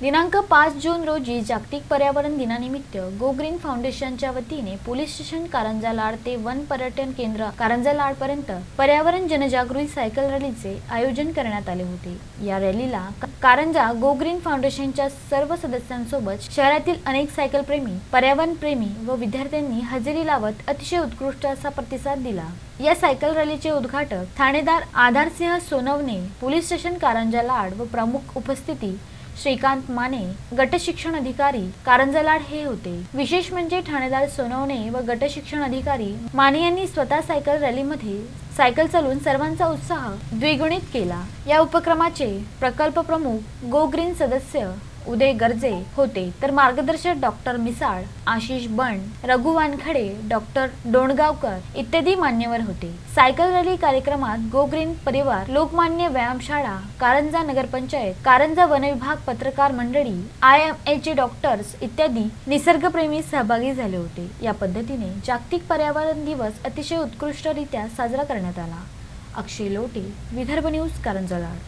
दिनांक पाच जून रोजी जागतिक पर्यावरण दिनानिमित्त गो ग्रीन फाउंडेशनच्या वतीने पोलीस स्टेशन कारंजा लाड ते वन पर्यटन केंद्र कारंजा लाड पर्यंत पर्यावरण जनजागृती सायकल रॅलीचे आयोजन करण्यात आले होते. या रॅलीला कारंजा गो ग्रीन फाउंडेशनच्या सर्व सदस्यांसोबत शहरातील अनेक सायकल प्रेमी पर्यावरण प्रेमी व विद्यार्थ्यांनी हजेरी लावत अतिशय उत्कृष्ट असा प्रतिसाद दिला. या सायकल रॅलीचे उद्घाटक ठाणेदार आधारसिंह सोनवणे पोलीस स्टेशन कारंजा लाड व प्रमुख उपस्थिती श्रीकांत माने गट शिक्षण अधिकारी कारंजलाड हे होते. विशेष म्हणजे ठाणेदार सोनवणे व गट शिक्षण अधिकारी माने यांनी स्वतः सायकल रॅलीमध्ये सायकल चालवून सर्वांचा उत्साह द्विगुणित केला. या उपक्रमाचे प्रकल्प प्रमुख गो ग्रीन सदस्य उदय गर्जे होते. तर मार्गदर्शक डॉक्टर मिसाळ आशिष बण रघु वानखडे डॉक्टर डोणगावकर इत्यादी मान्यवर होते. सायकल रॅली कार्यक्रमात गोग्रीन परिवार लोकमान्य व्यायामशाळा कारंजा नगरपंचायत कारंजा वनविभाग पत्रकार मंडळी आय एम एचे डॉक्टर्स इत्यादी निसर्गप्रेमी सहभागी झाले होते. या पद्धतीने जागतिक पर्यावरण दिवस अतिशय उत्कृष्टरित्या साजरा करण्यात आला. अक्षय लोटे विदर्भ न्यूज कारंजा लाड.